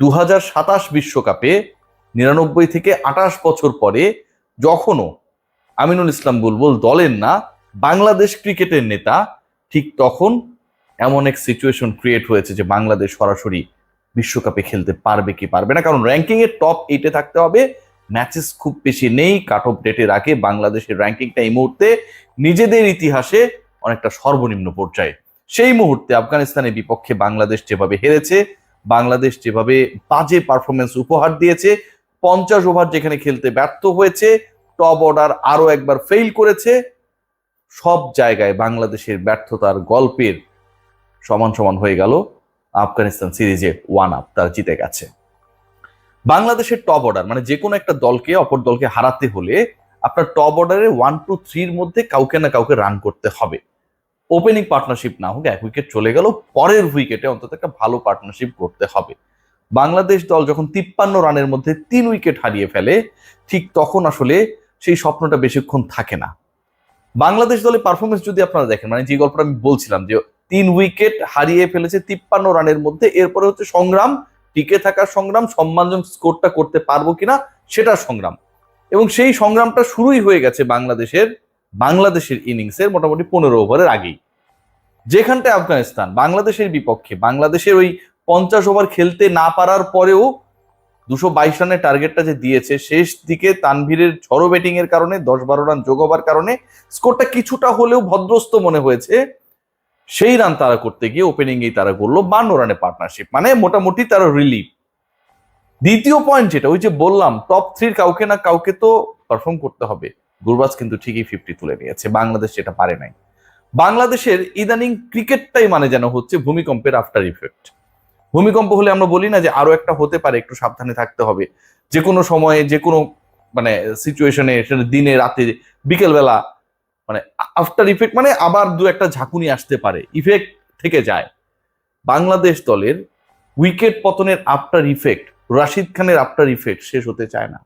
দু বিশ্বকাপে নিরানব্বই থেকে আঠাশ বছর পরে যখনও আমিনুল ইসলাম বুলবুল দলের না, বাংলাদেশ ক্রিকেটের নেতা, ঠিক তখন এমন এক সিচুয়েশন ক্রিয়েট হয়েছে যে বাংলাদেশ সরাসরি বিশ্বকাপে খেলতে পারবে কি পারবে না। কারণ র্যাঙ্কিং এর টপ এইটে থাকতে হবে ম্যাচেস খুব বেশি নেই কাট অফ ডেটের আগে বাংলাদেশের র্যাঙ্কিংটা এই মুহূর্তে নিজেদের ইতিহাসে অনেকটা সর্বনিম্ন পর্যায়ে। সেই মুহূর্তে আফগানিস্তানের বিপক্ষে বাংলাদেশ যেভাবে হেরেছে বাংলাদেশ যেভাবে বাজে পারফরমেন্স উপহার দিয়েছে, পঞ্চাশ ওভার যেখানে খেলতে ব্যর্থ হয়েছে টপ অর্ডার আরও একবার ফেল করেছে, সব জায়গায় বাংলাদেশের ব্যর্থতার গল্পের সমান সমান হয়ে গেল আফগানিস্তান সিরিজে ওয়ান আপ তারা জিতে গেছে। বাংলাদেশের টপ অর্ডার মানে যে কোনো একটা দলকে, অপর দলকে হারাতে হলে আপনার টপ অর্ডারে ওয়ান টু থ্রির মধ্যে কাউকে না কাউকে রান করতে হবে। ওপেনিং পার্টনারশিপ না হোক, এক উইকেট চলে গেল পরের উইকেটে অন্তত একটা ভালো পার্টনারশিপ করতে হবে। বাংলাদেশ দল যখন তিপ্পান্ন রানের মধ্যে তিন উইকেট হারিয়ে ফেলে, ঠিক তখন আসলে সেই স্বপ্নটা বেশিক্ষণ থাকে না। বাংলাদেশ দলের পারফরমেন্স যদি আপনারা দেখেন মানে যে গল্পটা আমি বলছিলাম যে তিন উইকেট হারিয়ে ফেলেছে তিপ্পান্ন রানের মধ্যে, এরপরে হচ্ছে সংগ্রাম, টিকে থাকার সংগ্রাম, সম্মানজনক স্কোরটা করতে পারব কিনা সেটার সংগ্রাম। এবং সেই সংগ্রামটা শুরুই হয়ে গেছে বাংলাদেশের বাংলাদেশের ইনিংসের মোটামুটি পনেরো ওভারের আগেই। যেখানটায় আফগানিস্তান, বাংলাদেশের বিপক্ষে। বাংলাদেশের ওই পঞ্চাশ ওভার খেলতে না পারার পরেও দুশো বাইশ রানের টার্গেটটা যে দিয়েছে, শেষ দিকে তানভীরের ঝড়ো ব্যাটিং এর কারণে, দশ বারো রান যোগ হবার কারণে স্কোরটা কিছুটা হলেও ভদ্রস্ত মনে হয়েছে। সেই রান তারা করতে গিয়ে ওপেনিংয়েই তারা করল বান্ন রানে পার্টনারশিপ মানে মোটামুটি তারা রিলিফ দ্বিতীয় পয়েন্ট যেটা, ওই যে বললাম টপ থ্রির কাউকে না কাউকে তো পারফর্ম করতে হবে। গুরবাজ কিন্তু ঠিকই ফিফটি তুলে নিয়েছে, বাংলাদেশ সেটা পারে নাই। বাংলাদেশের ইদানিং ক্রিকেটটাই মানে যেন হচ্ছে ভূমিকম্পের আফটার ইফেক্ট ভূমিকম্প হলে আমরা বলি না যে আরও একটা হতে পারে, একটু সাবধানে থাকতে হবে। যে কোনো সময়ে যে কোনো মানে সিচুয়েশনে দিনে, রাতে, বিকেলবেলা মানে আফটার ইফেক্ট মানে আবার দু একটা ঝাঁকুনি আসতে পারে ইফেক্ট থেকে যায়। বাংলাদেশ দলের উইকেট পতনের আফটার ইফেক্ট রাশিদ খানের আফটার ইফেক্ট শেষ হতে চায় না।